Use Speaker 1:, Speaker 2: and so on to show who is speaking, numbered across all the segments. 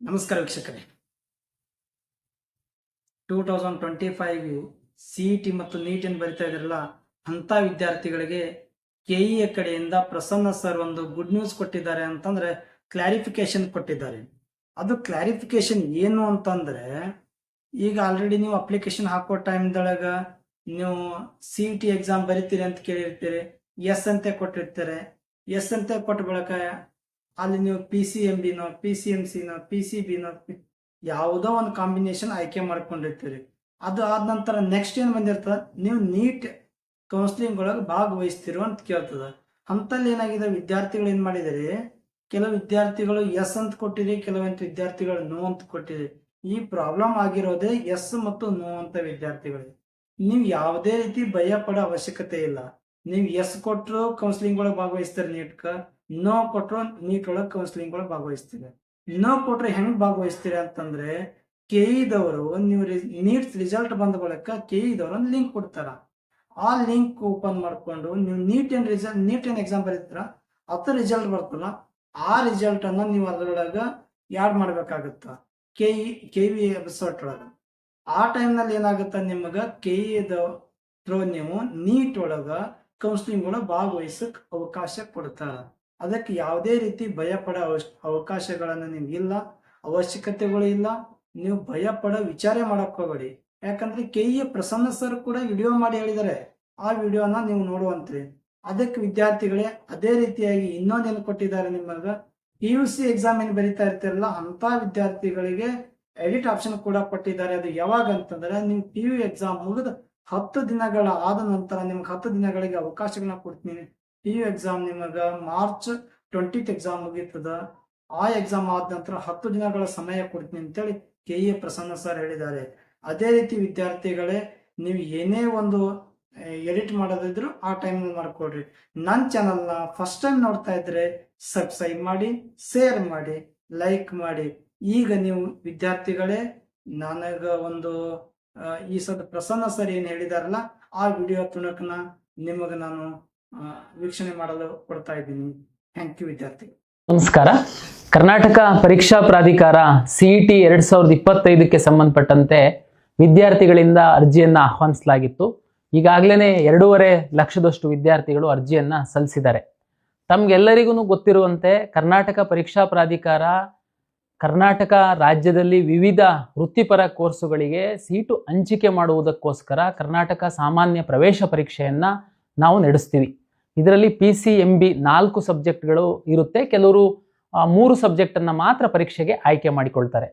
Speaker 1: ನಮಸ್ಕಾರ ವೀಕ್ಷಕರೇ. Two thousand twenty five C E T ಮತ್ತು ನೀಟ್ ಏನು ಬರಿತಾ ಇದ್ರಲ್ಲ, ಅಂಥ ವಿದ್ಯಾರ್ಥಿಗಳಿಗೆ ಕೆ ಇ ಕಡೆಯಿಂದ ಪ್ರಸನ್ನ ಸರ್ ಒಂದು ಗುಡ್ ನ್ಯೂಸ್ ಕೊಟ್ಟಿದ್ದಾರೆ ಅಂತಂದ್ರೆ ಕ್ಲಾರಿಫಿಕೇಶನ್ ಕೊಟ್ಟಿದ್ದಾರೆ. ಅದು ಕ್ಲಾರಿಫಿಕೇಶನ್ ಏನು ಅಂತಂದ್ರೆ, ಈಗ ಆಲ್ರೆಡಿ ನೀವು ಅಪ್ಲಿಕೇಶನ್ ಹಾಕೋ ಟೈಮ್ದೊಳಗ ನೀವು ಸಿ ಇ ಟಿ ಎಕ್ಸಾಮ್ ಬರಿತೀರಿ ಅಂತ ಕೇಳಿರ್ತೀರಿ. ಎಸ್ ಅಂತೆ ಕೊಟ್ಟಿರ್ತಾರೆ. ಎಸ್ ಅಂತೆ ಕೊಟ್ಟ ಬಳಿಕ ಅಲ್ಲಿ ನೀವು ಪಿ ಸಿ ಎಂ ಬಿನೋ ಪಿ ಸಿ ಎಂ ಸಿನೋ ಪಿ ಸಿ ಬಿನೋ ಯಾವುದೋ ಒಂದು ಕಾಂಬಿನೇಷನ್ ಆಯ್ಕೆ ಮಾಡ್ಕೊಂಡಿರ್ತೀರಿ. ಅದು ಆದ ನಂತರ ನೆಕ್ಸ್ಟ್ ಏನು ಬಂದಿರ್ತದೆ? ನೀವು ನೀಟ್ ಕೌನ್ಸಿಲಿಂಗ್ ಒಳಗೆ ಭಾಗವಹಿಸ್ತಿರೋ ಅಂತ ಕೇಳ್ತದ. ಅಂತಲ್ಲಿ ಏನಾಗಿದೆ? ವಿದ್ಯಾರ್ಥಿಗಳು ಏನು ಮಾಡಿದರೆ, ಕೆಲವು ವಿದ್ಯಾರ್ಥಿಗಳು ಎಸ್ ಅಂತ ಕೊಟ್ಟಿರಿ ಕೆಲವೊಂದು ವಿದ್ಯಾರ್ಥಿಗಳು ನೋ ಅಂತ ಕೊಟ್ಟಿರಿ. ಈ ಪ್ರಾಬ್ಲಮ್ ಆಗಿರೋದೇ ಎಸ್ ಮತ್ತು ನೋ ಅಂತ ವಿದ್ಯಾರ್ಥಿಗಳಿಗೆ ನೀವು ಯಾವುದೇ ರೀತಿ ಭಯ ಪಡೋ ಅವಶ್ಯಕತೆ ಇಲ್ಲ. ನೀವು ಎಸ್ ಕೊಟ್ಟರು ಕೌನ್ಸಿಲಿಂಗ್ ಒಳಗೆ ಭಾಗವಹಿಸ್ತಾರೆ ನೀಟ್ಕ ನೋ ಕೊಟ್ಟರು ನೀಟ್ ಒಳಗೆ ಕೌನ್ಸಿಲಿಂಗ್ ಒಳಗೆ ಭಾಗವಹಿಸ್ತೀರಿ ನೋ ಕೊಟ್ರೆ ಹೆಂಗ್ ಭಾಗವಹಿಸ್ತೀರಿ ಅಂತಂದ್ರೆ ಕೆ ಇದವರು ನೀವು ನೀಟ್ ರಿಸಲ್ಟ್ ಬಂದ ಬಳಿಕ ಕೆ ಇದವರು ಒಂದು ಲಿಂಕ್ ಕೊಡ್ತಾರ. ಆ ಲಿಂಕ್ ಓಪನ್ ಮಾಡ್ಕೊಂಡು ನೀವು ನೀಟ್ ಏನ್ ರಿಸಲ್ಟ್ ನೀಟ್ ಏನ್ ಎಕ್ಸಾಮ್ ಬರೀತೀರ ಅದ್ರ ರಿಸಲ್ಟ್ ಬರ್ತಲ್ಲ, ಆ ರಿಸಲ್ಟ್ ಅನ್ನ ನೀವು ಅದ್ರೊಳಗ ಯಾಡ್ ಮಾಡ್ಬೇಕಾಗತ್ತ. ಕೆ ಇ ಕೆ ವಿ ಒಳಗ. ಆ ಟೈಮ್ನಲ್ಲಿ ಏನಾಗುತ್ತ ನಿಮಗ ಕೆ ಇದ ಥ್ರೂ ನೀವು ನೀಟ್ ಒಳಗ ಕೌನ್ಸಿಲಿಂಗ್ ಒಳಗೆ ಭಾಗವಹಿಸಕ್ ಅವಕಾಶ ಕೊಡ್ತಾರ. ಅದಕ್ಕೆ ಯಾವುದೇ ರೀತಿ ಭಯ ಪಡೋ ಅವಕಾಶಗಳನ್ನು ನಿಮ್ಗೆ ಇಲ್ಲ, ಅವಶ್ಯಕತೆಗಳು ಇಲ್ಲ, ನೀವು ಭಯ ಪಡೋ ವಿಚಾರ ಮಾಡಕ್ ಯಾಕಂದ್ರೆ ಕೆ ಇ ಪ್ರಸನ್ನ ಸರ್ ಕೂಡ ವಿಡಿಯೋ ಮಾಡಿ ಹೇಳಿದ್ದಾರೆ. ಆ ವಿಡಿಯೋನ ನೀವು ನೋಡುವಂತ್ರಿ. ಅದಕ್ಕೆ ವಿದ್ಯಾರ್ಥಿಗಳೇ ಅದೇ ರೀತಿಯಾಗಿ ಇನ್ನೊಂದೇನು ಕೊಟ್ಟಿದ್ದಾರೆ ನಿಮಗೆ ಪಿ ಯು ಸಿ ಎಕ್ಸಾಮ್ ಏನು ಬರೀತಾ ಇರ್ತಿರಲ್ಲ ಅಂತ ವಿದ್ಯಾರ್ಥಿಗಳಿಗೆ ಎಡಿಟ್ ಆಪ್ಷನ್ ಕೂಡ ಕೊಟ್ಟಿದ್ದಾರೆ. ಅದು ಯಾವಾಗ ಅಂತಂದ್ರೆ ನೀವು ಪಿ ಯು ಎಕ್ಸಾಮ್ ಮುಗಿದ ಹತ್ತು ದಿನಗಳ ಆದ ನಂತರ ನಿಮ್ಗೆ ಹತ್ತು ದಿನಗಳಿಗೆ ಅವಕಾಶಗಳನ್ನ ಕೊಡ್ತೀನಿ. ಯು ಎಕ್ಸಾಮ್ ನಿಮಗೆ ಮಾರ್ಚ್ ಟ್ವೆಂಟಿತ್ ಎಕ್ಸಾಮ್ ಮುಗೀತದ. ಆ ಎಕ್ಸಾಮ್ ಆದ ನಂತರ ಹತ್ತು ದಿನಗಳ ಸಮಯ ಕೊಡ್ತೀನಿ ಅಂತೇಳಿ ಕೆ ಎ ಪ್ರಸನ್ನ ಸರ್ ಹೇಳಿದ್ದಾರೆ. ಅದೇ ರೀತಿ ವಿದ್ಯಾರ್ಥಿಗಳೇ, ನೀವು ಏನೇ ಒಂದು ಎಡಿಟ್ ಮಾಡೋದಿದ್ರು ಆ ಟೈಮ್ನಲ್ಲಿ ಮಾಡ್ಕೊಡ್ರಿ. ನನ್ನ ಚಾನಲ್ನ ಫಸ್ಟ್ ಟೈಮ್ ನೋಡ್ತಾ ಇದ್ರೆ ಸಬ್ಸ್ಕ್ರೈಬ್ ಮಾಡಿ ಶೇರ್ ಮಾಡಿ ಲೈಕ್ ಮಾಡಿ. ಈಗ ನೀವು ವಿದ್ಯಾರ್ಥಿಗಳೇ, ನನಗ ಒಂದು ಈ ಸದ ಪ್ರಸನ್ನ ಸರ್ ಏನು ಹೇಳಿದಾರಲ್ಲ, ಆ ವಿಡಿಯೋ ತುಣಕನ ನಿಮಗೆ ನಾನು ವೀಕ್ಷಣೆ ಮಾಡಲು ಕೊಡ್ತಾ ಇದ್ದೀನಿ. ಥ್ಯಾಂಕ್ ಯು ವಿದ್ಯಾರ್ಥಿ.
Speaker 2: ನಮಸ್ಕಾರ. ಕರ್ನಾಟಕ ಪರೀಕ್ಷಾ ಪ್ರಾಧಿಕಾರ ಸಿಇಟಿ ಎರಡ್ ಸಾವಿರದ ಇಪ್ಪತ್ತೈದಕ್ಕೆ ಸಂಬಂಧಪಟ್ಟಂತೆ ವಿದ್ಯಾರ್ಥಿಗಳಿಂದ ಅರ್ಜಿಯನ್ನ ಆಹ್ವಾನಿಸಲಾಗಿತ್ತು. ಈಗಾಗಲೇ ಎರಡೂವರೆ ಲಕ್ಷದಷ್ಟು ವಿದ್ಯಾರ್ಥಿಗಳು ಅರ್ಜಿಯನ್ನ ಸಲ್ಲಿಸಿದ್ದಾರೆ. ತಮ್ಗೆಲ್ಲರಿಗೂ ಗೊತ್ತಿರುವಂತೆ ಕರ್ನಾಟಕ ಪರೀಕ್ಷಾ ಪ್ರಾಧಿಕಾರ ಕರ್ನಾಟಕ ರಾಜ್ಯದಲ್ಲಿ ವಿವಿಧ ವೃತ್ತಿಪರ ಕೋರ್ಸುಗಳಿಗೆ ಸೀಟು ಹಂಚಿಕೆ ಮಾಡುವುದಕ್ಕೋಸ್ಕರ ಕರ್ನಾಟಕ ಸಾಮಾನ್ಯ ಪ್ರವೇಶ ಪರೀಕ್ಷೆಯನ್ನ ನಾವು ನಡೆಸ್ತೀವಿ. ಇದರಲ್ಲಿ ಪಿ ಸಿ ಎಂ ಬಿ ನಾಲ್ಕು ಸಬ್ಜೆಕ್ಟ್ಗಳು ಇರುತ್ತೆ. ಕೆಲವರು ಮೂರು ಸಬ್ಜೆಕ್ಟನ್ನು ಮಾತ್ರ ಪರೀಕ್ಷೆಗೆ ಆಯ್ಕೆ ಮಾಡಿಕೊಳ್ತಾರೆ.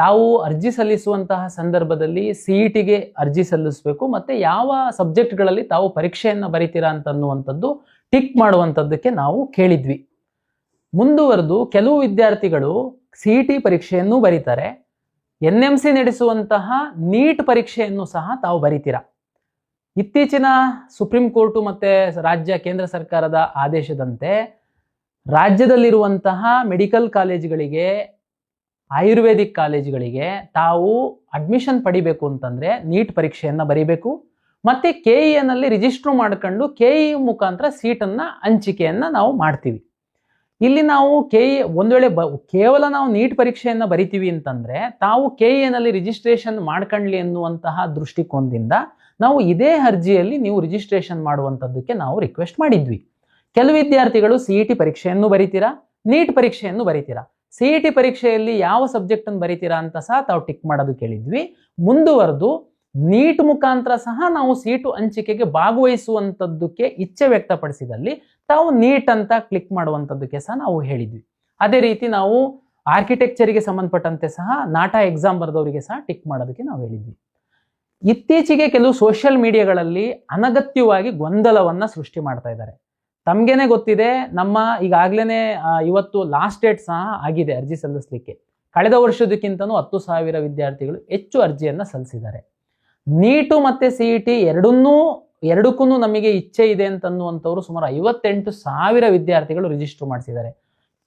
Speaker 2: ತಾವು ಅರ್ಜಿ ಸಲ್ಲಿಸುವಂತಹ ಸಂದರ್ಭದಲ್ಲಿ ಸಿ ಇ ಟಿಗೆ ಅರ್ಜಿ ಸಲ್ಲಿಸಬೇಕು. ಮತ್ತು ಯಾವ ಸಬ್ಜೆಕ್ಟ್ಗಳಲ್ಲಿ ತಾವು ಪರೀಕ್ಷೆಯನ್ನು ಬರಿತೀರಾ ಅಂತನ್ನುವಂಥದ್ದು, ಟಿಕ್ ಮಾಡುವಂಥದ್ದಕ್ಕೆ ನಾವು ಕೇಳಿದ್ವಿ. ಮುಂದುವರೆದು ಕೆಲವು ವಿದ್ಯಾರ್ಥಿಗಳು ಸಿ ಇ ಟಿ ಪರೀಕ್ಷೆಯನ್ನು ಬರೀತಾರೆ. ಎನ್ ಎಂ ಸಿ ನಡೆಸುವಂತಹ ನೀಟ್ ಪರೀಕ್ಷೆಯನ್ನು ಸಹ ತಾವು ಬರಿತೀರಾ. ಇತ್ತೀಚಿನ ಸುಪ್ರೀಂ ಕೋರ್ಟು ಮತ್ತೆ ರಾಜ್ಯ ಕೇಂದ್ರ ಸರ್ಕಾರದ ಆದೇಶದಂತೆ ರಾಜ್ಯದಲ್ಲಿರುವಂತಹ ಮೆಡಿಕಲ್ ಕಾಲೇಜುಗಳಿಗೆ, ಆಯುರ್ವೇದಿಕ್ ಕಾಲೇಜುಗಳಿಗೆ ತಾವು ಅಡ್ಮಿಷನ್ ಪಡಿಬೇಕು ಅಂತಂದ್ರೆ ನೀಟ್ ಪರೀಕ್ಷೆಯನ್ನು ಬರೀಬೇಕು. ಮತ್ತೆ ಕೆ ನಲ್ಲಿ ರಿಜಿಸ್ಟರ್ ಮಾಡ್ಕೊಂಡು ಕೆ ಇ ಮುಖಾಂತರ ಸೀಟನ್ನು, ಹಂಚಿಕೆಯನ್ನು ನಾವು ಮಾಡ್ತೀವಿ. ಇಲ್ಲಿ ನಾವು ಕೆ ಇ ಒಂದು ವೇಳೆ ಬ, ಕೇವಲ ನಾವು ನೀಟ್ ಪರೀಕ್ಷೆಯನ್ನು ಬರಿತೀವಿ ಅಂತಂದ್ರೆ ತಾವು ಕೆ ಎನಲ್ಲಿ ರಿಜಿಸ್ಟ್ರೇಷನ್ ಮಾಡ್ಕೊಳ್ಳಿ ಎನ್ನುವಂತಹ ದೃಷ್ಟಿಕೋನದಿಂದ ನಾವು ಇದೇ ಅರ್ಜಿಯಲ್ಲಿ ನೀವು ರಿಜಿಸ್ಟ್ರೇಷನ್ ಮಾಡುವಂಥದ್ದಕ್ಕೆ ನಾವು ರಿಕ್ವೆಸ್ಟ್ ಮಾಡಿದ್ವಿ. ಕೆಲವು ವಿದ್ಯಾರ್ಥಿಗಳು ಸಿ ಇ ಟಿ ಪರೀಕ್ಷೆಯನ್ನು ಬರಿತೀರಾ? ನೀಟ್ ಪರೀಕ್ಷೆಯನ್ನು ಬರಿತೀರಾ? ಸಿ ಇ ಟಿ ಪರೀಕ್ಷೆಯಲ್ಲಿ ಯಾವ ಸಬ್ಜೆಕ್ಟ್ ಅನ್ನು ಬರಿತೀರಾ ಅಂತ ಸಹ ತಾವು ಟಿಕ್ ಮಾಡೋದು ಕೇಳಿದ್ವಿ. ಮುಂದುವರೆದು ನೀಟ್ ಮುಖಾಂತರ ಸಹ ನಾವು ಸೀಟು ಹಂಚಿಕೆಗೆ ಭಾಗವಹಿಸುವಂಥದ್ದಕ್ಕೆ ಇಚ್ಛೆ ವ್ಯಕ್ತಪಡಿಸಿದಲ್ಲಿ ತಾವು ನೀಟ್ ಅಂತ ಕ್ಲಿಕ್ ಮಾಡುವಂಥದ್ದಕ್ಕೆ ಸಹ ನಾವು ಹೇಳಿದ್ವಿ. ಅದೇ ರೀತಿ ನಾವು ಆರ್ಕಿಟೆಕ್ಚರಿಗೆ ಸಂಬಂಧಪಟ್ಟಂತೆ ಸಹ ನಾಟಾ ಎಕ್ಸಾಮ್ ಬರೆದವರಿಗೆ ಸಹ ಟಿಕ್ ಮಾಡೋದಕ್ಕೆ ನಾವು ಹೇಳಿದ್ವಿ. ಇತ್ತೀಚೆಗೆ ಕೆಲವು ಸೋಷಿಯಲ್ ಮೀಡಿಯಾಗಳಲ್ಲಿ ಅನಗತ್ಯವಾಗಿ ಗೊಂದಲವನ್ನ ಸೃಷ್ಟಿ ಮಾಡ್ತಾ ಇದ್ದಾರೆ. ತಮ್ಗೇನೆ ಗೊತ್ತಿದೆ, ನಮ್ಮ ಈಗಾಗ್ಲೇನೆ ಇವತ್ತು ಲಾಸ್ಟ್ ಡೇಟ್ ಸಹ ಆಗಿದೆ ಅರ್ಜಿ ಸಲ್ಲಿಸಲಿಕ್ಕೆ. ಕಳೆದ ವರ್ಷದಕ್ಕಿಂತನೂ ಹತ್ತು ಸಾವಿರ ವಿದ್ಯಾರ್ಥಿಗಳು ಹೆಚ್ಚು ಅರ್ಜಿಯನ್ನು ಸಲ್ಲಿಸಿದ್ದಾರೆ. ನೀಟು ಮತ್ತು ಸಿ ಇ ಟಿ ಎರಡನ್ನೂ ಎರಡಕ್ಕೂ ನಮಗೆ ಇಚ್ಛೆ ಇದೆ ಅಂತನ್ನುವಂಥವ್ರು ಸುಮಾರು ಐವತ್ತೆಂಟು ಸಾವಿರ ವಿದ್ಯಾರ್ಥಿಗಳು ರಿಜಿಸ್ಟರ್ ಮಾಡಿಸಿದ್ದಾರೆ.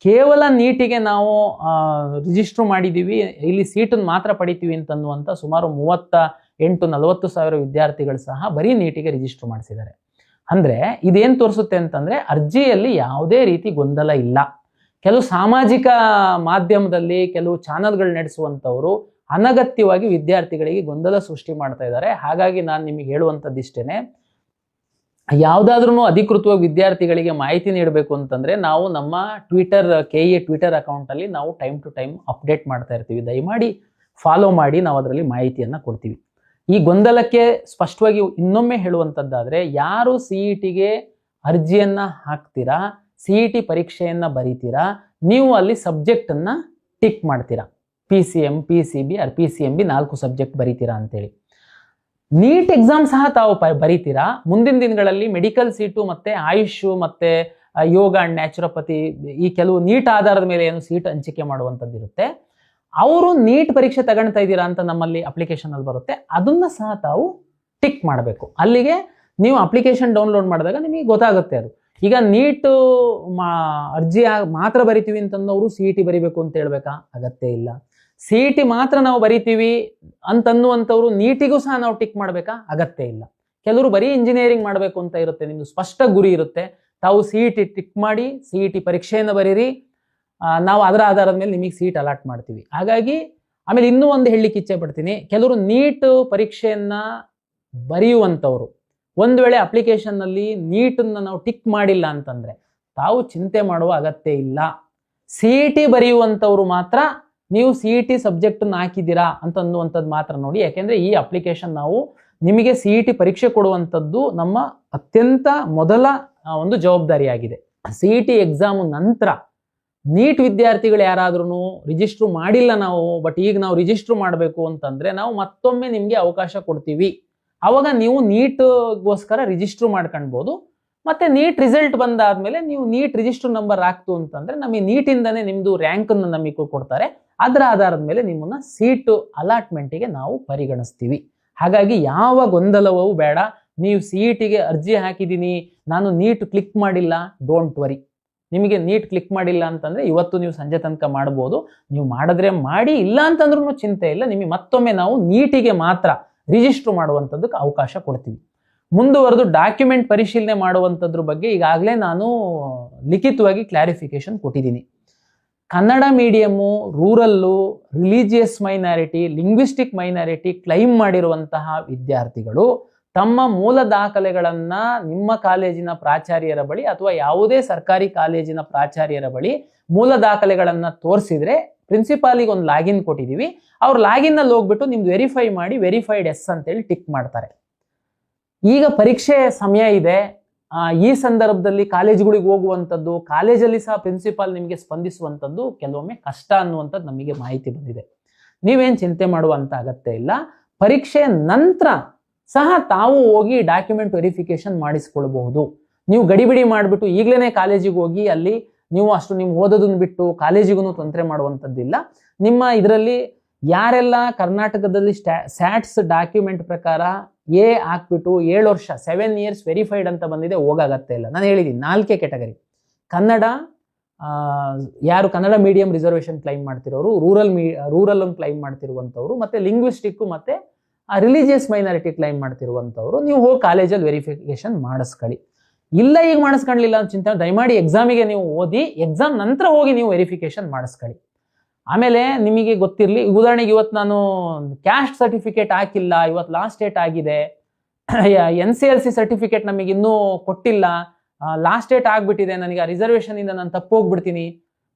Speaker 2: ಕೇವಲ ನೀಟಿಗೆ ನಾವು ರಿಜಿಸ್ಟರ್ ಮಾಡಿದ್ದೀವಿ ಇಲ್ಲಿ ಸೀಟನ್ನು ಮಾತ್ರ ಪಡಿತೀವಿ ಅಂತನ್ನುವಂಥ ಸುಮಾರು ಮೂವತ್ತ ಎಂಟು ನಲವತ್ತು ಸಾವಿರ ವಿದ್ಯಾರ್ಥಿಗಳು ಸಹ ಬರೀ ನೀಟಿಗೆ ರಿಜಿಸ್ಟರ್ ಮಾಡಿಸಿದ್ದಾರೆ. ಅಂದ್ರೆ ಇದೇನು ತೋರಿಸುತ್ತೆ ಅಂತಂದ್ರೆ ಅರ್ಜಿಯಲ್ಲಿ ಯಾವುದೇ ರೀತಿ ಗೊಂದಲ ಇಲ್ಲ. ಕೆಲವು ಸಾಮಾಜಿಕ ಮಾಧ್ಯಮದಲ್ಲಿ ಕೆಲವು ಚಾನಲ್ಗಳು ನಡೆಸುವಂಥವರು ಅನಗತ್ಯವಾಗಿ ವಿದ್ಯಾರ್ಥಿಗಳಿಗೆ ಗೊಂದಲ ಸೃಷ್ಟಿ ಮಾಡ್ತಾ ಇದ್ದಾರೆ. ಹಾಗಾಗಿ ನಾನು ನಿಮಗೆ ಹೇಳುವಂಥದ್ದು ಇಷ್ಟೇನೆ ಯಾವುದಾದ್ರೂ ಅಧಿಕೃತವಾಗಿ ವಿದ್ಯಾರ್ಥಿಗಳಿಗೆ ಮಾಹಿತಿ ನೀಡಬೇಕು ಅಂತಂದ್ರೆ ನಾವು ನಮ್ಮ ಟ್ವಿಟರ್ ಕೆ ಎ ಟ್ವಿಟರ್ ಅಕೌಂಟಲ್ಲಿ ನಾವು ಟೈಮ್ ಟು ಟೈಮ್ ಅಪ್ಡೇಟ್ ಮಾಡ್ತಾ ಇರ್ತೀವಿ. ದಯಮಾಡಿ ಫಾಲೋ ಮಾಡಿ, ನಾವು ಅದರಲ್ಲಿ ಮಾಹಿತಿಯನ್ನು ಕೊಡ್ತೀವಿ. ಈ ಗೊಂದಲಕ್ಕೆ ಸ್ಪಷ್ಟವಾಗಿ ಇನ್ನೊಮ್ಮೆ ಹೇಳುವಂಥದ್ದಾದರೆ ಯಾರು ಸಿ ಇ ಟಿಗೆ ಅರ್ಜಿಯನ್ನು ಹಾಕ್ತೀರಾ, ಸಿ ಇ ಟಿ ಪರೀಕ್ಷೆಯನ್ನು ಬರೀತೀರಾ, ನೀವು ಅಲ್ಲಿ ಸಬ್ಜೆಕ್ಟನ್ನು ಟಿಕ್ ಮಾಡ್ತೀರಾ. P C M P C B or P C M B ನಾಲ್ಕು ಸಬ್ಜೆಕ್ಟ್ ಬರೀತೀರಾ ಅಂತೇಳಿ. ನೀಟ್ ಎಕ್ಸಾಮ್ ಸಹ ತಾವು ಬರೀತೀರಾ. ಮುಂದಿನ ದಿನಗಳಲ್ಲಿ ಮೆಡಿಕಲ್ ಸೀಟು ಮತ್ತು ಆಯುಷ್ ಮತ್ತು ಯೋಗ ಅಂಡ್ ನ್ಯಾಚುರೋಪತಿ ಈ ಕೆಲವು ನೀಟ್ ಆಧಾರದ ಮೇಲೆ ಏನು ಸೀಟ್ ಹಂಚಿಕೆ ಮಾಡುವಂಥದ್ದು ಇರುತ್ತೆ ಅವರು ನೀಟ್ ಪರೀಕ್ಷೆ ತಗೊಳ್ತಾ ಇದ್ದೀರಾ ಅಂತ ನಮ್ಮಲ್ಲಿ ಅಪ್ಲಿಕೇಶನ್ ಅಲ್ಲಿ ಬರುತ್ತೆ. ಅದನ್ನ ಸಹ ತಾವು ಟಿಕ್ ಮಾಡಬೇಕು. ಅಲ್ಲಿಗೆ ನೀವು ಅಪ್ಲಿಕೇಶನ್ ಡೌನ್ಲೋಡ್ ಮಾಡಿದಾಗ ನಿಮಗೆ ಗೊತ್ತಾಗುತ್ತೆ ಅದು. ಈಗ ನೀಟ್ ಮಾ, ಅರ್ಜಿ ಮಾತ್ರ ಬರಿತೀವಿ ಅಂತಂದವರು ಸಿ ಇ ಟಿ ಬರಿಬೇಕು ಅಂತ ಹೇಳ್ಬೇಕಾ? ಅಗತ್ಯ ಇಲ್ಲ. ಸಿ ಇ ಟಿ ಮಾತ್ರ ನಾವು ಬರಿತೀವಿ ಅಂತನ್ನುವಂಥವ್ರು ನೀಟಿಗೂ ಸಹ ನಾವು ಟಿಕ್ ಮಾಡಬೇಕಾ? ಅಗತ್ಯ ಇಲ್ಲ. ಕೆಲವರು ಬರೀ ಇಂಜಿನಿಯರಿಂಗ್ ಮಾಡಬೇಕು ಅಂತ ಇರುತ್ತೆ. ನಿಮ್ದು ಸ್ಪಷ್ಟ ಗುರಿ ಇರುತ್ತೆ. ತಾವು ಸಿ ಇ ಟಿ ಟಿಕ್ ಮಾಡಿ ಸಿ ಇ ಟಿ ಪರೀಕ್ಷೆಯನ್ನು ಬರೀರಿ. ನಾವು ಅದರ ಆಧಾರದ ಮೇಲೆ ನಿಮಗೆ ಸೀಟ್ ಅಲಾಟ್ ಮಾಡ್ತೀವಿ. ಹಾಗಾಗಿ ಆಮೇಲೆ ಇನ್ನೂ ಒಂದು ಹೇಳಲಿಕ್ಕೆ ಇಚ್ಛೆ ಪಡ್ತೀನಿ. ಕೆಲವರು ನೀಟ್ ಪರೀಕ್ಷೆಯನ್ನ ಬರೆಯುವಂಥವ್ರು. ಒಂದು ವೇಳೆ ಅಪ್ಲಿಕೇಶನ್ನಲ್ಲಿ ನೀಟನ್ನು ನಾವು ಟಿಕ್ ಮಾಡಿಲ್ಲ ಅಂತಂದ್ರೆ ತಾವು ಚಿಂತೆ ಮಾಡುವ ಅಗತ್ಯ ಇಲ್ಲ. ಸಿ ಇ ಟಿ ಬರೆಯುವಂಥವ್ರು ಮಾತ್ರ ನೀವು ಸಿ ಇ ಟಿ ಸಬ್ಜೆಕ್ಟನ್ನು ಹಾಕಿದ್ದೀರಾ ಅಂತ ಅನ್ನುವಂಥದ್ದು ಮಾತ್ರ ನೋಡಿ. ಯಾಕೆಂದರೆ ಈ ಅಪ್ಲಿಕೇಶನ್ ನಾವು ನಿಮಗೆ ಸಿ ಇ ಟಿ ಪರೀಕ್ಷೆ ಕೊಡುವಂಥದ್ದು ನಮ್ಮ ಅತ್ಯಂತ ಮೊದಲ ಒಂದು ಜವಾಬ್ದಾರಿಯಾಗಿದೆ. ಸಿ ಇ ಟಿ ಎಕ್ಸಾಮ್ ನಂತರ ನೀಟ್ ವಿದ್ಯಾರ್ಥಿಗಳು ಯಾರಾದ್ರೂ ರಿಜಿಸ್ಟ್ರು ಮಾಡಿಲ್ಲ ನಾವು ಬಟ್ ಈಗ ನಾವು ರಿಜಿಸ್ಟ್ರು ಮಾಡಬೇಕು ಅಂತಂದ್ರೆ ನಾವು ಮತ್ತೊಮ್ಮೆ ನಿಮಗೆ ಅವಕಾಶ ಕೊಡ್ತೀವಿ. ಅವಾಗ ನೀವು ನೀಟ್ಗೋಸ್ಕರ ರಿಜಿಸ್ಟ್ರು ಮಾಡ್ಕೊಳ್ಬೋದು ಮತ್ತೆ ನೀಟ್ ರಿಸಲ್ಟ್ ಬಂದಾದ್ಮೇಲೆ ನೀವು ನೀಟ್ ರಿಜಿಸ್ಟರ್ ನಂಬರ್ ಹಾಕ್ತು ಅಂತಂದ್ರೆ ನಮಗೆ ನೀಟಿಂದನೇ ನಿಮ್ಮದು ರ್ಯಾಂಕ್ ಅನ್ನು ನಮಗೆ ಕೊಡ್ತಾರೆ. ಅದರ ಆಧಾರದ ಮೇಲೆ ನಿಮ್ಮನ್ನ ಸೀಟು ಅಲಾಟ್ಮೆಂಟಿಗೆ ನಾವು ಪರಿಗಣಿಸ್ತೀವಿ. ಹಾಗಾಗಿ ಯಾವ ಗೊಂದಲವೂ ಬೇಡ. ನೀವು ಸೀಟಿಗೆ ಅರ್ಜಿ ಹಾಕಿದ್ದೀನಿ ನಾನು ನೀಟ್ ಕ್ಲಿಕ್ ಮಾಡಿಲ್ಲ ಡೋಂಟ್ ವರಿ ನಿಮಗೆ ನೀಟ್ ಕ್ಲಿಕ್ ಮಾಡಿಲ್ಲ ಅಂತಂದ್ರೆ ಇವತ್ತು ನೀವು ಸಂಜೆ ತನಕ ಮಾಡ್ಬೋದು. ನೀವು ಮಾಡಿದ್ರೆ ಮಾಡಿ, ಇಲ್ಲ ಅಂತಂದ್ರೂ ಚಿಂತೆ ಇಲ್ಲ. ನಿಮಗೆ ಮತ್ತೊಮ್ಮೆ ನಾವು ನೀಟಿಗೆ ಮಾತ್ರ ರಿಜಿಸ್ಟರ್ ಮಾಡುವಂಥದ್ದಕ್ಕೆ ಅವಕಾಶ ಕೊಡ್ತೀವಿ. ಮುಂದುವರೆದು ಡಾಕ್ಯುಮೆಂಟ್ ಪರಿಶೀಲನೆ ಮಾಡುವಂಥದ್ರ ಬಗ್ಗೆ ಈಗಾಗಲೇ ನಾನು ಲಿಖಿತವಾಗಿ ಕ್ಲಾರಿಫಿಕೇಶನ್ ಕೊಟ್ಟಿದ್ದೀನಿ. Kannada medium rural religious minority linguistic minority claim ಮಾಡಿರುವಂತಹ ವಿದ್ಯಾರ್ಥಿಗಳು ತಮ್ಮ ಮೂಲ ದಾಖಲೆಗಳನ್ನ ನಿಮ್ಮ ಕಾಲೇಜಿನ ಪ್ರಾಚಾರ್ಯರ ಬಳಿ ಅಥವಾ ಯಾವುದೇ ಸರ್ಕಾರಿ ಕಾಲೇಜಿನ ಪ್ರಾಚಾರ್ಯರ ಬಳಿ ಮೂಲ ದಾಖಲೆಗಳನ್ನ ತೋರಿಸಿದ್ರೆ ಪ್ರಿನ್ಸಿಪಾಲಿಗೆ ಒಂದು ಲಾಗಿನ್ ಕೊಟ್ಟಿದ್ದೀವಿ ಅವ್ರು ಲಾಗಿನ್ ಅಲ್ಲಿ ಹೋಗ್ಬಿಟ್ಟು ನಿಮ್ದು ವೆರಿಫೈ ಮಾಡಿ ವೆರಿಫೈಡ್ ಎಸ್ ಅಂತೇಳಿ ಟಿಕ್ ಮಾಡ್ತಾರೆ. ಈಗ ಪರೀಕ್ಷೆ ಸಮಯ ಇದೆ. ಈ ಸಂದರ್ಭದಲ್ಲಿ ಕಾಲೇಜುಗಳಿಗೆ ಹೋಗುವಂಥದ್ದು, ಕಾಲೇಜಲ್ಲಿ ಸಹ ಪ್ರಿನ್ಸಿಪಾಲ್ ನಿಮಗೆ ಸ್ಪಂದಿಸುವಂಥದ್ದು ಕೆಲವೊಮ್ಮೆ ಕಷ್ಟ ಅನ್ನುವಂಥದ್ದು ನಮಗೆ ಮಾಹಿತಿ ಬಂದಿದೆ. ನೀವೇನು ಚಿಂತೆ ಮಾಡುವಂತ ಅಗತ್ಯ ಇಲ್ಲ. ಪರೀಕ್ಷೆ ನಂತರ ಸಹ ತಾವು ಹೋಗಿ ಡಾಕ್ಯುಮೆಂಟ್ ವೆರಿಫಿಕೇಶನ್ ಮಾಡಿಸ್ಕೊಳ್ಬಹುದು ನೀವು ಗಡಿಬಿಡಿ ಮಾಡಿಬಿಟ್ಟು ಈಗಲೇ ಕಾಲೇಜಿಗೆ ಹೋಗಿ ಅಲ್ಲಿ ನೀವು ಅಷ್ಟು ನೀವು ಓದೋದನ್ನು ಬಿಟ್ಟು ಕಾಲೇಜಿಗೂ ತೊಂದರೆ ಮಾಡುವಂಥದ್ದಿಲ್ಲ. ನಿಮ್ಮ ಇದರಲ್ಲಿ ಯಾರೆಲ್ಲ ಕರ್ನಾಟಕದಲ್ಲಿ ಸ್ಟ್ಯಾ ಸ್ಯಾಟ್ಸ್ ಡಾಕ್ಯುಮೆಂಟ್ ಪ್ರಕಾರ ಎ ಹಾಕ್ಬಿಟ್ಟು ಏಳು ವರ್ಷ ಸೆವೆನ್ ಇಯರ್ಸ್ ವೆರಿಫೈಡ್ ಅಂತ ಬಂದಿದೆ ಹೋಗಾಗತ್ತೆ ಇಲ್ಲ. ನಾನು ಹೇಳಿದ್ದೀನಿ ನಾಲ್ಕೇ ಕೆಟಗರಿ ಕನ್ನಡ ಯಾರು ಕನ್ನಡ ಮೀಡಿಯಂ ರಿಸರ್ವೇಷನ್ ಕ್ಲೈಮ್ ಮಾಡ್ತಿರೋರು ರೂರಲ್ ಮೀ ರೂರಲ್ ಕ್ಲೈಮ್ ಮಾಡ್ತಿರುವಂಥವ್ರು, ಮತ್ತು ಲಿಂಗ್ವಿಸ್ಟಿಕ್ಕು ಮತ್ತೆ ರಿಲಿಜಿಯಸ್ ಮೈನಾರಿಟಿ ಕ್ಲೈಮ್ ಮಾಡ್ತಿರುವಂಥವ್ರು, ನೀವು ಹೋಗಿ ಕಾಲೇಜಲ್ಲಿ ವೆರಿಫಿಕೇಶನ್ ಮಾಡಿಸ್ಕೊಳ್ಳಿ. ಇಲ್ಲ ಈಗ ಮಾಡಿಸ್ಕೊಳ್ಳಿಲ್ಲ ಅಂತ ಚಿಂತೆ, ದಯಮಾಡಿ ಎಕ್ಸಾಮಿಗೆ ನೀವು ಓದಿ ಎಕ್ಸಾಮ್ ನಂತರ ಹೋಗಿ ನೀವು ವೆರಿಫಿಕೇಶನ್ ಮಾಡಿಸ್ಕೊಳ್ಳಿ. ಆಮೇಲೆ ನಿಮಗೆ ಗೊತ್ತಿರಲಿ, ಉದಾಹರಣೆಗೆ ಇವತ್ತು ನಾನು ಕ್ಯಾಸ್ಟ್ ಸರ್ಟಿಫಿಕೇಟ್ ಹಾಕಿಲ್ಲ, ಇವತ್ತು ಲಾಸ್ಟ್ ಡೇಟ್ ಆಗಿದೆ N C L C certificate ನಮಗೆ ಇನ್ನೂ ಕೊಟ್ಟಿಲ್ಲ ಲಾಸ್ಟ್ ಡೇಟ್ ಆಗಿಬಿಟ್ಟಿದೆ, ನನಗೆ ಆ ರಿಸರ್ವೇಷನಿಂದ ನಾನು ತಪ್ಪೋಗ್ಬಿಡ್ತೀನಿ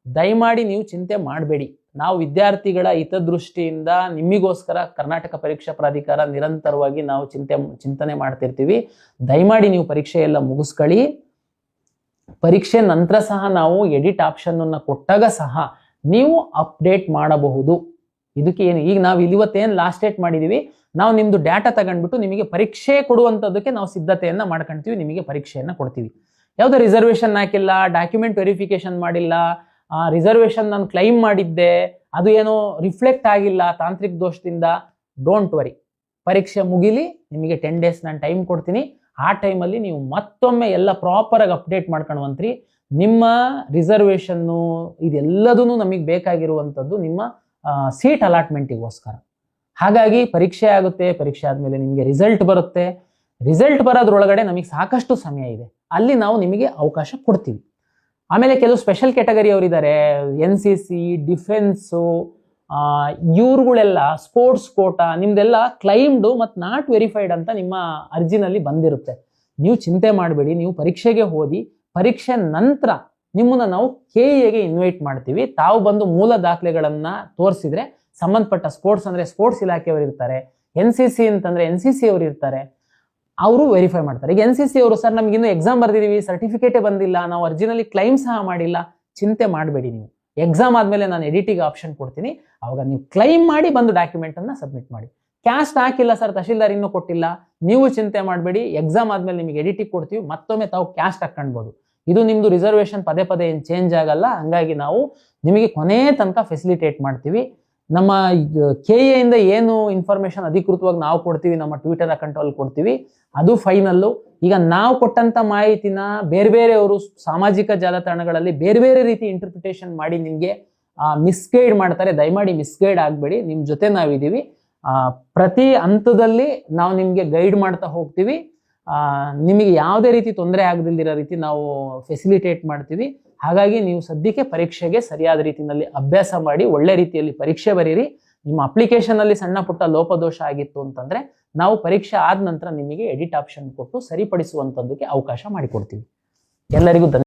Speaker 2: ದಯಮಾಡಿ ನೀವು ಚಿಂತೆ ಮಾಡಬೇಡಿ. ನಾವು ವಿದ್ಯಾರ್ಥಿಗಳ ಹಿತದೃಷ್ಟಿಯಿಂದ ನಿಮಗೋಸ್ಕರ ಕರ್ನಾಟಕ ಪರೀಕ್ಷಾ ಪ್ರಾಧಿಕಾರ ನಿರಂತರವಾಗಿ ನಾವು ಚಿಂತೆ, ಚಿಂತನೆ ಮಾಡ್ತಿರ್ತೀವಿ. ದಯಮಾಡಿ ನೀವು ಪರೀಕ್ಷೆ ಎಲ್ಲ ಮುಗಿಸ್ಕೊಳ್ಳಿ. ಪರೀಕ್ಷೆ ನಂತರ ಸಹ ನಾವು ಎಡಿಟ್ ಆಪ್ಷನ್ ಅನ್ನ ಕೊಟ್ಟಾಗ ಸಹ ನೀವು ಅಪ್ಡೇಟ್ ಮಾಡಬಹುದು. ಇದಕ್ಕೆ ಏನು, ಈಗ ನಾವು ಇವತ್ತೇನು ಲಾಸ್ಟ್ ಡೇಟ್ ಮಾಡಿದೀವಿ. ನಾವು ನಿಮ್ದು ಡಾಟಾ ತಗೊಂಡ್ಬಿಟ್ಟು ನಿಮಗೆ ಪರೀಕ್ಷೆ ಕೊಡುವಂಥದ್ದಕ್ಕೆ ನಾವು ಸಿದ್ಧತೆಯನ್ನ ಮಾಡ್ಕೊಂತೀವಿ, ನಿಮಗೆ ಪರೀಕ್ಷೆಯನ್ನ ಕೊಡ್ತೀವಿ. ಯಾವುದೇ ರಿಸರ್ವೇಷನ್ ಹಾಕಿಲ್ಲ ಡಾಕ್ಯುಮೆಂಟ್ ವೆರಿಫಿಕೇಶನ್ ಮಾಡಿಲ್ಲ ರಿಸರ್ವೇಷನ್ ನಾನು ಕ್ಲೈಮ್ ಮಾಡಿದ್ದೆ, ಅದು ಏನೋ ರಿಫ್ಲೆಕ್ಟ್ ಆಗಿಲ್ಲ ತಾಂತ್ರಿಕ ದೋಷದಿಂದ ಡೋಂಟ್ ವರಿ ಪರೀಕ್ಷೆ ಮುಗಿಲಿ, ನಿಮಗೆ ಟೆನ್ ಡೇಸ್ ನಾನು ಟೈಮ್ ಕೊಡ್ತೀನಿ. ಆ ಟೈಮಲ್ಲಿ ನೀವು ಮತ್ತೊಮ್ಮೆ ಎಲ್ಲ ಪ್ರಾಪರಾಗಿ ಅಪ್ಡೇಟ್ ಮಾಡ್ಕೊಂಡ್ವಂತ್ರಿ ನಿಮ್ಮ ರಿಸರ್ವೇಷನ್ನು ಇದೆಲ್ಲದೂ ನಮಗೆ ಬೇಕಾಗಿರುವಂಥದ್ದು ನಿಮ್ಮ ಸೀಟ್ ಅಲಾಟ್ಮೆಂಟಿಗೋಸ್ಕರ ಹಾಗಾಗಿ ಪರೀಕ್ಷೆ ಆಗುತ್ತೆ, ಪರೀಕ್ಷೆ ಆದಮೇಲೆ ನಿಮಗೆ ರಿಸಲ್ಟ್ ಬರುತ್ತೆ. ರಿಸಲ್ಟ್ ಬರೋದ್ರೊಳಗಡೆ ನಮಗೆ ಸಾಕಷ್ಟು ಸಮಯ ಇದೆ. ಅಲ್ಲಿ ನಾವು ನಿಮಗೆ ಅವಕಾಶ ಕೊಡ್ತೀವಿ. ಆಮೇಲೆ ಕೆಲವು ಸ್ಪೆಷಲ್ ಕ್ಯಾಟಗರಿ ಅವರಿದ್ದಾರೆ. ಎನ್ ಸಿ ಸಿ ಡಿಫೆನ್ಸು ಇವ್ರುಗಳೆಲ್ಲ ಸ್ಪೋರ್ಟ್ಸ್ ಕೋಟ ನಿಮ್ದೆಲ್ಲ ಕ್ಲೈಮ್ಡು ಮತ್ತು ನಾಟ್ ವೆರಿಫೈಡ್ ಅಂತ ನಿಮ್ಮ ಅರ್ಜಿನಲ್ಲಿ ಬಂದಿರುತ್ತೆ. ನೀವು ಚಿಂತೆ ಮಾಡಬೇಡಿ, ನೀವು ಪರೀಕ್ಷೆಗೆ ಓದಿ ಪರೀಕ್ಷೆ ನಂತರ ನಿಮ್ಮನ್ನು ನಾವು ಕೆ ಎಗೆ ಇನ್ವೈಟ್ ಮಾಡ್ತೀವಿ. ತಾವು ಬಂದು ಮೂಲ ದಾಖಲೆಗಳನ್ನು ತೋರಿಸಿದ್ರೆ, ಸಂಬಂಧಪಟ್ಟ ಸ್ಪೋರ್ಟ್ಸ್ ಅಂದರೆ ಸ್ಪೋರ್ಟ್ಸ್ ಇಲಾಖೆಯವರು ಇರ್ತಾರೆ. ಎನ್ ಸಿ ಸಿ ಅಂತಂದರೆ ಎನ್ ಸಿ ಸಿ ಅವರು ಇರ್ತಾರೆ. ಅವರು ವೆರಿಫೈ ಮಾಡ್ತಾರೆ. ಈಗ ಎನ್ ಸಿ ಸಿ ಅವರು, ಸರ್, ನಮ್ಗೆ ಇನ್ನೂ ಎಕ್ಸಾಮ್ ಬರ್ದಿದೀವಿ ಸರ್ಟಿಫಿಕೇಟೇ ಬಂದಿಲ್ಲ, ನಾವು ಅರ್ಜಿನಲ್ಲಿ ಕ್ಲೈಮ್ ಸಹ ಮಾಡಿಲ್ಲ, ಚಿಂತೆ ಮಾಡಬೇಡಿ ನೀವು. ಎಕ್ಸಾಮ್ ಆದಮೇಲೆ ನಾನು ಎಡಿಟಿಗೆ ಆಪ್ಷನ್ ಕೊಡ್ತೀನಿ. ಅವಾಗ ನೀವು ಕ್ಲೈಮ್ ಮಾಡಿ ಬಂದು ಡಾಕ್ಯುಮೆಂಟ್ ಅನ್ನ ಸಬ್ಮಿಟ್ ಮಾಡಿ. ಕ್ಯಾಸ್ಟ್ ಹಾಕಿಲ್ಲ, ಸರ್, ತಹಶೀಲ್ದಾರ್ ಇನ್ನೂ ಕೊಟ್ಟಿಲ್ಲ, ನೀವು ಚಿಂತೆ ಮಾಡಬೇಡಿ ಎಕ್ಸಾಮ್ ಆದಮೇಲೆ ನಿಮಗೆ ಎಡಿಟಿಗೆ ಕೊಡ್ತೀವಿ, ಮತ್ತೊಮ್ಮೆ ತಾವು ಕ್ಯಾಸ್ಟ್ ಹಾಕ್ಕೊಳ್ಬೋದು ಇದು ನಿಮ್ದು ರಿಸರ್ವೇಶನ್ ಪದೇ ಪದೇ ಏನು ಚೇಂಜ್ ಆಗಲ್ಲ, ಹಂಗಾಗಿ ನಾವು ನಿಮಗೆ ಕೊನೆ ತನಕ ಫೆಸಿಲಿಟೇಟ್ ಮಾಡ್ತೀವಿ. ನಮ್ಮ ಕೆ ಎಯಿಂದ ಏನು ಇನ್ಫಾರ್ಮೇಶನ್ ಅಧಿಕೃತವಾಗಿ ನಾವು ಕೊಡ್ತೀವಿ, ನಮ್ಮ ಟ್ವಿಟರ್ ಅಕೌಂಟಲ್ಲಿ ಕೊಡ್ತೀವಿ, ಅದು ಫೈನಲ್ಲು ಈಗ ನಾವು ಕೊಟ್ಟಂತ ಮಾಹಿತಿನ ಬೇರೆ ಬೇರೆಯವರು ಸಾಮಾಜಿಕ ಜಾಲತಾಣಗಳಲ್ಲಿ ಬೇರೆ ಬೇರೆ ರೀತಿ ಇಂಟರ್ಪ್ರಿಟೇಷನ್ ಮಾಡಿ ನಿಮಗೆ ಮಿಸ್ಗೈಡ್ ಮಾಡ್ತಾರೆ. ದಯಮಾಡಿ ಮಿಸ್ಗೈಡ್ ಆಗಬೇಡಿ. ನಿಮ್ಮ ಜೊತೆ ನಾವಿದ್ದೀವಿ. ಪ್ರತಿ ಹಂತದಲ್ಲಿ ನಾವು ನಿಮಗೆ ಗೈಡ್ ಮಾಡ್ತಾ ಹೋಗ್ತೀವಿ. ನಿಮಗೆ ಯಾವುದೇ ರೀತಿ ತೊಂದರೆ ಆಗದಿಲ್ದಿರೋ ರೀತಿ ನಾವು ಫೆಸಿಲಿಟೇಟ್ ಮಾಡ್ತೀವಿ. ಹಾಗಾಗಿ ನೀವು ಸದ್ಯಕ್ಕೆ ಪರೀಕ್ಷೆಗೆ ಸರಿಯಾದ ರೀತಿಯಲ್ಲಿ ಅಭ್ಯಾಸ ಮಾಡಿ, ಒಳ್ಳೆ ರೀತಿಯಲ್ಲಿ ಪರೀಕ್ಷೆ ಬರೀರಿ. ನಿಮ್ಮ ಅಪ್ಲಿಕೇಶನ್ ಅಲ್ಲಿ ಸಣ್ಣ ಪುಟ್ಟ ಲೋಪದೋಷ ಆಗಿತ್ತು ಅಂತಂದ್ರೆ ನಾವು ಪರೀಕ್ಷೆ ಆದ ನಂತರ ನಿಮಗೆ ಎಡಿಟ್ ಆಪ್ಷನ್ ಕೊಟ್ಟು ಸರಿಪಡಿಸುವಂತದ್ದಕ್ಕೆ ಅವಕಾಶ ಮಾಡಿಕೊಡ್ತೀವಿ. ಎಲ್ಲರಿಗೂ